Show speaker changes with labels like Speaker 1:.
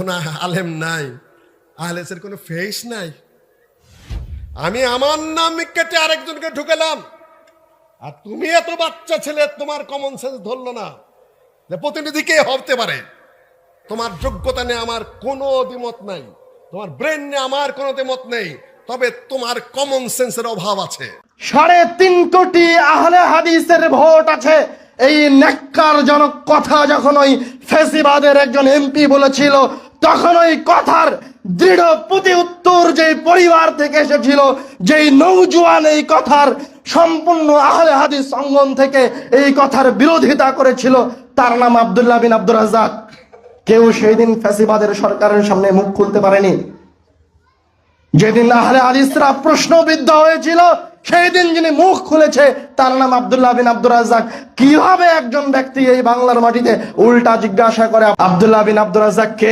Speaker 1: কোনো আলেম নাই আহলেসের কোনো ফেস নাই। আমি আমার নাম কেটে আরেকজনকে ঢুকেলাম। আর তুমি এত বাচ্চা ছেলে, তোমার কমন সেন্স ধরলো না। যে প্রতিনিধি কে হতে পারে? তোমার যোগ্যতা নিয়ে আমার কোনো দ্বিমত নাই। তোমার ব্রেন নিয়ে আমার কোনো দ্বিমত নেই। তবে তোমার কমন সেন্সের অভাব আছে।
Speaker 2: সাড়ে তিন কোটি আহলে হাদিসের ভোট আছে। এই ন্যাক্কারজনক কথা যখন ওই ফেসিবাদের একজন এমপি বলেছিল তখন ওই কথার দৃঢ় প্রতি উত্তর যে পরিবার থেকে এসেছিল, যেই নৌজুয়ান এই কথার সম্পূর্ণ আহলে হাদিস অঙ্গন থেকে এই কথার বিরোধিতা করেছিল, তার নাম আব্দুল্লাহ বিন আব্দুর রাজাক কেউ সেই দিন ফ্যাসিবাদের সরকারের সামনে মুখ খুলতে পারেনি। যেদিন আহলে হাদিসরা প্রশ্নবিদ্ধ হয়েছিল সেই দিন যিনি মুখ খুলেছে, তার নাম আবদুল্লাহ বিন আব্দুর রাজ্জাক। কীভাবে একজন ব্যক্তি এই বাংলার মাটিতে উল্টা জিজ্ঞাসা করে আব্দুল্লাহ বিন আব্দুর রাজ্জাককে?